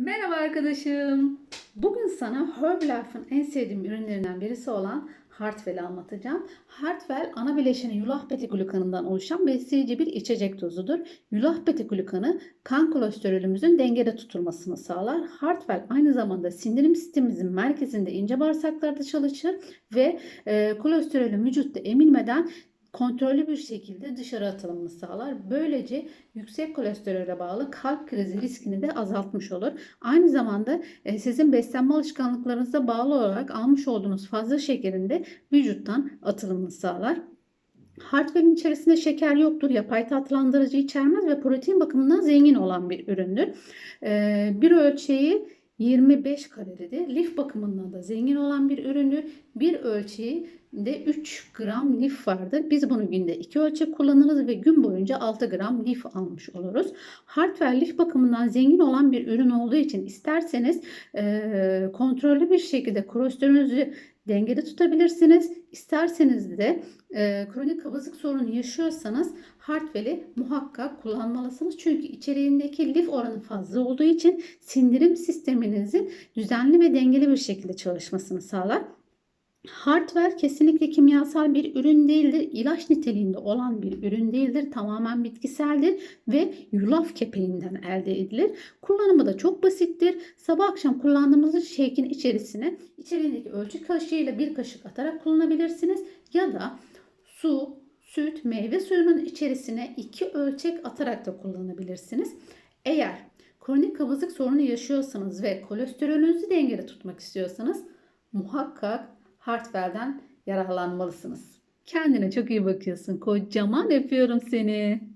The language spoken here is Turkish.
Merhaba arkadaşım. Bugün sana Herbalife'ın en sevdiğim ürünlerinden birisi olan Hartwell'i anlatacağım. Hartwell ana bileşeni yulaf beta-glukanından oluşan besleyici bir içecek tozudur. Yulaf beta-glukanı kan kolesterolümüzün dengede tutulmasını sağlar. Hartwell aynı zamanda sindirim sistemimizin merkezinde ince bağırsaklarda çalışır ve e, kolesterolün vücutta emilmeden kontrollü bir şekilde dışarı atılımını sağlar. Böylece yüksek kolesterole bağlı kalp krizi riskini de azaltmış olur. Aynı zamanda e, sizin beslenme alışkanlıklarınıza bağlı olarak almış olduğunuz fazla şekerin de vücuttan atılımını sağlar. Hartwell'in içerisinde şeker yoktur, yapay tatlandırıcı içermez ve protein bakımından zengin olan bir üründür. E, bir ölçeği 25 kaloridir. Lif bakımından da zengin olan bir üründür. Bir ölçeği de 3 gram lif vardır. Biz bunu günde 2 ölçek kullanırız ve gün boyunca 6 gram lif almış oluruz. Hartwell lif bakımından zengin olan bir ürün olduğu için isterseniz e, kontrollü bir şekilde kolesterolünüzü dengede tutabilirsiniz. İsterseniz de e, kronik kabızlık sorunu yaşıyorsanız Hartwell'i muhakkak kullanmalısınız. Çünkü içeriğindeki lif oranı fazla olduğu için sindirim sisteminizin düzenli ve dengeli bir şekilde çalışmasını sağlar. Hartwell kesinlikle kimyasal bir ürün değildir. İlaç niteliğinde olan bir ürün değildir. Tamamen bitkiseldir ve yulaf kepeğinden elde edilir. Kullanımı da çok basittir. Sabah akşam kullandığımız shake'in içerisine içeriğindeki ölçü kaşığıyla bir kaşık atarak kullanabilirsiniz. Ya da su, süt, meyve suyunun içerisine iki ölçek atarak da kullanabilirsiniz. Eğer kronik kabızlık sorunu yaşıyorsanız ve kolesterolünüzü dengede tutmak istiyorsanız muhakkak Hartwell'den yararlanmalısınız. Kendine çok iyi bakıyorsun. Kocaman öpüyorum seni.